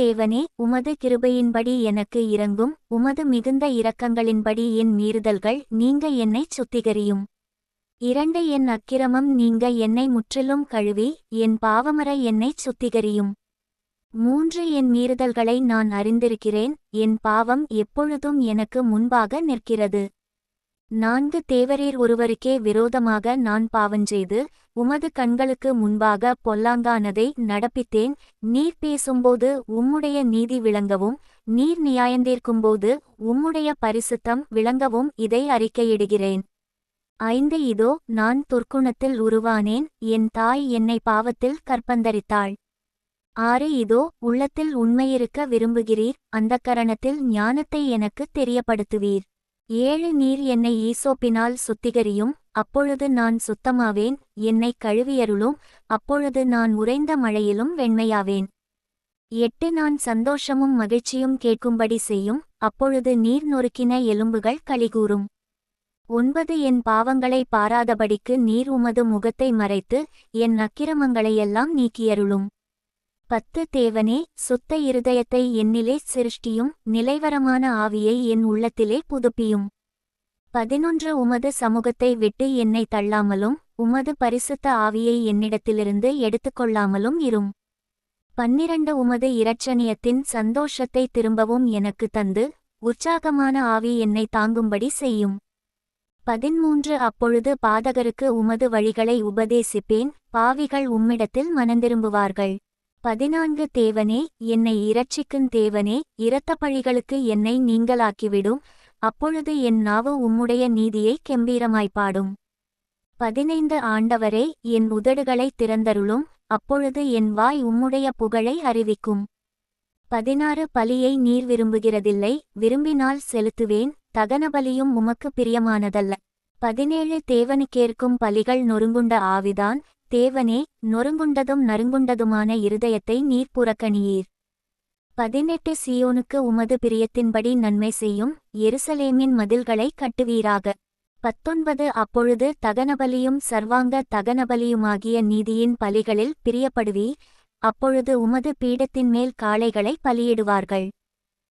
தேவனே உமது கிருபையின்படி எனக்கு இறங்கும் உமது மிகுந்த இரக்கங்களின்படி என் மீறுதல்கள் நீங்க என்னைச் சுத்திகரியும். இரண்டு என் அக்கிரமம் நீங்க என்னை முற்றிலும் கழுவி என் பாவமர என்னைச் சுத்திகரியும். மூன்று என் மீறுதல்களை நான் அறிந்திருக்கிறேன் என் பாவம் எப்பொழுதும் எனக்கு முன்பாக நிற்கிறது. நான்கு தேவரீர் ஒருவருக்கே விரோதமாக நான் பாவஞ்செய்து உமது கண்களுக்கு முன்பாக பொல்லாங்கானதை நடப்பித்தேன். நீர் பேசும்போது உம்முடைய நீதி விளங்கவும் நீர் நியாயந்தீர்க்கும்போது உம்முடைய பரிசுத்தம் விளங்கவும் இதை அறிக்கையிடுகிறேன். ஐந்து இதோ நான் துர்க்குணத்தில் உருவானேன் என் தாய் என்னை பாவத்தில் கற்பந்தரித்தாள். ஆறு இதோ உள்ளத்தில் உண்மையிருக்க விரும்புகிறீர் அந்தக்கரணத்தில் ஞானத்தை எனக்கு தெரியப்படுத்துவீர். ஏழு நீர் என்னை ஈசோப்பினால் சுத்திகரியும் அப்பொழுது நான் சுத்தமாவேன் என்னை கழுவியருளும் அப்பொழுது நான் உறைந்த மழையிலும் வெண்மையாவேன். எட்டு நான் சந்தோஷமும் மகிழ்ச்சியும் கேட்கும்படி செய்யும் அப்பொழுது நீர் நொறுக்கின எலும்புகள் களிகூரும் ஒன்பது என் பாவங்களை பாராதபடிக்கு நீர் உமது முகத்தை மறைத்து என் அக்கிரமங்களையெல்லாம் நீக்கியருளும். பத்து தேவனே சுத்த இருதயத்தை என்னிலே சிருஷ்டியும் நிலைவரமான ஆவியை என் உள்ளத்திலே புதுப்பியும். பதினொன்று உமது சமூகத்தை விட்டு என்னை தள்ளாமலும் உமது பரிசுத்த ஆவியை என்னிடத்திலிருந்து எடுத்துக்கொள்ளாமலும் இரும். பன்னிரண்டு உமது இரட்சணியத்தின் சந்தோஷத்தை திரும்பவும் எனக்கு தந்து உற்சாகமான ஆவி என்னை தாங்கும்படி செய்யும். பதிமூன்று அப்பொழுது பாதகருக்கு உமது வழிகளை உபதேசிப்பேன் பாவிகள் உம்மிடத்தில் மனந்திரும்புவார்கள். பதினான்கு தேவனே என்னை இரட்சிக்கும் தேவனே இரத்த பழிகளுக்கு என்னை நீங்களாக்கிவிடும். அப்பொழுது என் நாவு உம்முடைய நீதியை கெம்பீரமாய்ப்பாடும் பதினைந்து ஆண்டவரே என் உதடுகளை திறந்தருளும். அப்பொழுது என் வாய் உம்முடைய புகழை அறிவிக்கும். பதினாறு பலியை நீர் விரும்புகிறதில்லை விரும்பினால் செலுத்துவேன். தகன பலியும் உமக்கு பிரியமானதல்ல. பதினேழு தேவனுக்கேற்கும் பலிகள் நொறுங்குண்ட ஆவிதான். தேவனே நொறுங்குண்டதும் நறுங்குண்டதுமான இருதயத்தை நீர் புறக்கணியீர். பதினெட்டு சியோனுக்கு உமது பிரியத்தின்படி நன்மை செய்யும் எருசலேமின் மதில்களை கட்டுவீராக. பத்தொன்பது அப்பொழுது தகனபலியும் சர்வாங்க தகனபலியுமாகிய நீதியின் பலிகளில் பிரியப்படுவீர். அப்பொழுது உமது பீடத்தின் மேல் காளைகளை பலியிடுவார்கள்.